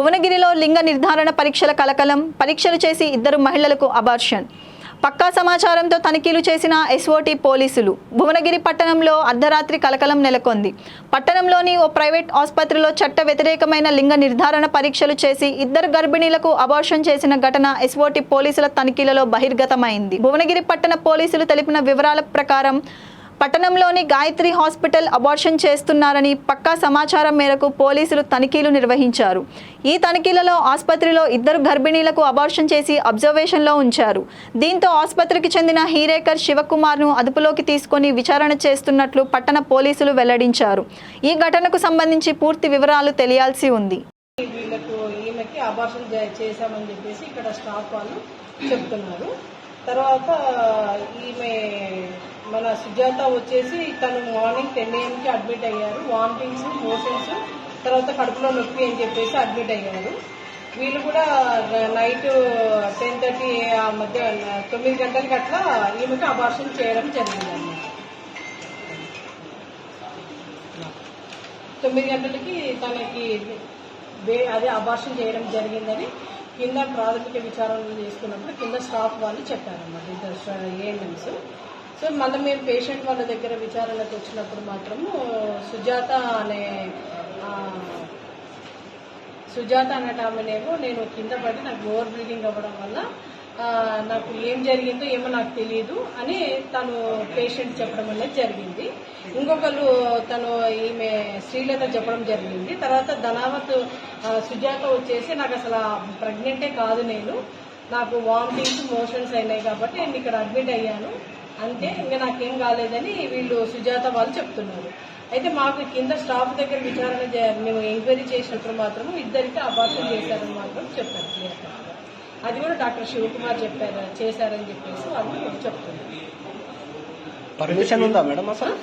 భువనగిరిలో లింగ నిర్ధారణ పరీక్షల కలకలం పరీక్షలు చేసి ఇద్దరు మహిళలకు అబార్షన్. పక్కా సమాచారంతో తనిఖీలు చేసిన ఎస్ఓటి పోలీసులు. భువనగిరి పట్టణంలో అర్ధరాత్రి కలకలం నెలకొంది. పట్టణంలోని ఓ ప్రైవేట్ ఆసుపత్రిలో చట్ట వ్యతిరేకమైన లింగ నిర్ధారణ పరీక్షలు చేసి ఇద్దరు గర్భిణీలకు అబార్షన్ చేసిన ఘటన ఎస్ఓటి పోలీసుల తనిఖీలలో బహిర్గతమైంది. భువనగిరి పట్టణ పోలీసులు తెలిపిన వివరాల ప్రకారం పట్టణంలోని గాయత్రి హాస్పిటల్ అబార్షన్ చేస్తున్నారని పక్కా సమాచారం మేరకు పోలీసులు తనిఖీలు నిర్వహించారు. ఈ తనిఖీలలో ఆసుపత్రిలో ఇద్దరు గర్భిణీలకు అబార్షన్ చేసి అబ్జర్వేషన్లో ఉంచారు. దీంతో ఆసుపత్రికి చెందిన హీరేకర్ శివకుమార్ను అదుపులోకి తీసుకొని విచారణ చేస్తున్నట్లు పట్టణ పోలీసులు వెల్లడించారు. ఈ ఘటనకు సంబంధించి పూర్తి వివరాలు తెలియాల్సి ఉంది. వీళ్ళకు ఈమెకి అబార్షన్ చేశామని చెప్పేసి ఇక్కడ స్టాఫ్ వాళ్ళు చెప్తున్నారు. తర్వాత ఈమె మన సుజాత వచ్చేసి తను మార్నింగ్ టెన్ ఏఎంకి అడ్మిట్ అయ్యారు. వామిటింగ్స్ మోషన్స్ తర్వాత కడుపులో నొప్పి అని చెప్పేసి అడ్మిట్ అయ్యారు. వీళ్ళు కూడా నైట్ టెన్ థర్టీ ఆ మధ్య తొమ్మిది గంటలకి అట్లా ఈమెకి అబార్షన్ చేయడం జరిగింది అన్నమాట. తొమ్మిది గంటలకి తనకి అదే అబార్షన్ చేయడం జరిగిందని కింద ప్రాథమిక విచారణ చేసుకున్నప్పుడు కింద స్టాఫ్ వాళ్ళు చెప్పారన్నమాట. ఇద్దరు ఏఎంఎంస్ సో మళ్ళీ మేము పేషెంట్ వాళ్ళ దగ్గర విచారణకు వచ్చినప్పుడు మాత్రము సుజాత అనే సుజాత అనట ఆమెనేమో నేను కింద పడి నాకు ఓవర్ బ్లీడింగ్ అవ్వడం వల్ల నాకు ఏం జరిగిందో ఏమో నాకు తెలియదు అని తను పేషెంట్ చెప్పడం అనేది జరిగింది. ఇంకొకరు తను ఈమె శ్రీలత చెప్పడం జరిగింది. తర్వాత ధనావత్ సుజాత వచ్చేసి నాకు అసలు ప్రెగ్నెంటే కాదు నేను. నాకు వామిటింగ్స్ మోషన్స్ అయినాయి కాబట్టి నేను ఇక్కడ అడ్మిట్ అయ్యాను. అంతే ఇంకా నాకేం కాలేదని వీళ్ళు సుజాత వాళ్ళు చెప్తున్నారు. అయితే మాకు కింద స్టాఫ్ దగ్గర విచారణ మేము ఎంక్వైరీ చేసినప్పుడు మాత్రం ఇద్దరికి అబార్షన్ చేశారని మాత్రం చెప్పారు. అది కూడా డాక్టర్ శివకుమార్ చెప్పారు చేశారని చెప్పేసి వాళ్ళు చెప్తున్నారు. పర్మిషన్ ఉందా మేడం అసలు?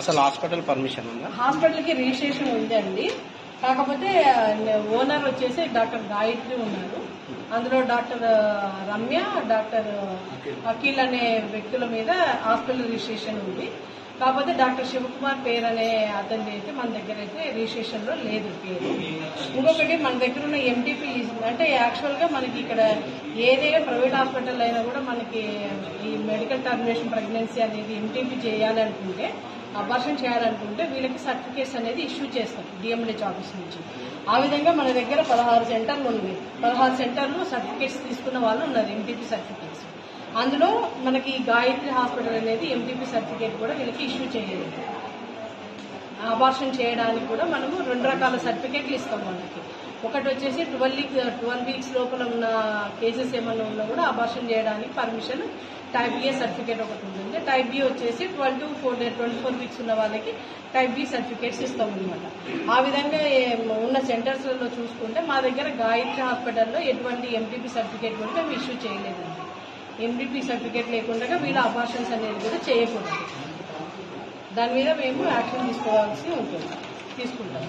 అసలు హాస్పిటల్ పర్మిషన్ ఉందా? హాస్పిటల్కి రిజిస్ట్రేషన్ ఉందండి. కాకపోతే ఓనర్ వచ్చేసి డాక్టర్ గాయత్రి ఉన్నారు. అందులో డాక్టర్ రమ్య డాక్టర్ అఖిల్. అనే వ్యక్తుల మీద హాస్పిటల్ రిజిస్ట్రేషన్ ఉంది. కాకపోతే డాక్టర్ శివకుమార్ పేరు అనే అతని అయితే మన దగ్గర అయితే రిజిస్ట్రేషన్లో లేదు పేరు. ఇంకొకటి మన దగ్గర ఉన్న ఎంటీపీ అంటే యాక్చువల్గా మనకి ఇక్కడ ఏదైనా ప్రైవేట్ హాస్పిటల్ అయినా కూడా మనకి ఈ మెడికల్ టర్మినేషన్ ప్రెగ్నెన్సీ అనేది ఎంటీపీ చేయాలనుకుంటే అబార్షన్ చేయాలనుకుంటే వీళ్ళకి సర్టిఫికేట్స్ అనేది ఇష్యూ చేస్తాం డిఎంహెచ్ ఆఫీస్ నుంచి. ఆ విధంగా మన దగ్గర పదహారు సెంటర్లు ఉన్నాయి. పదహారు సెంటర్లు సర్టిఫికేట్స్ తీసుకున్న వాళ్ళు ఉన్నారు ఎంపీపీ సర్టిఫికేట్స్. అందులో మనకి గాయత్రి హాస్పిటల్ అనేది ఎంపీపీ సర్టిఫికేట్ కూడా వీళ్ళకి ఇష్యూ చేయలేదు. అబార్షన్ చేయడానికి కూడా మనము రెండు రకాల సర్టిఫికేట్లు ఇస్తాం వాళ్ళకి. ఒకటి వచ్చేసి ట్వెల్వ్ వీక్ ట్వెల్వ్ వీక్స్ లోపల ఉన్న కేసెస్ ఏమైనా ఉన్నా కూడా అబార్షన్ చేయడానికి పర్మిషన్ టైప్ ఏ సర్టిఫికేట్ ఒకటి ఉంటుంది టైప్ బి వచ్చేసి twelve to four twenty four weeks ఉన్న వాళ్ళకి టైప్ బి సర్టిఫికేట్స్ ఇస్తాం అనమాట ఆ విధంగా ఉన్న సెంటర్స్లలో చూసుకుంటే మా దగ్గర గాయత్రి హాస్పిటల్లో ఎటువంటి ఎంపీపీ సర్టిఫికేట్ కూడా మేము ఇష్యూ చేయలేదండి. ఎంపీపీ సర్టిఫికేట్ లేకుండా వీళ్ళ అబార్షన్స్ అనేది కూడా చేయకూడదు. దాని మీద మేము యాక్షన్ తీసుకోవాల్సి ఉంటుంది తీసుకుంటాం.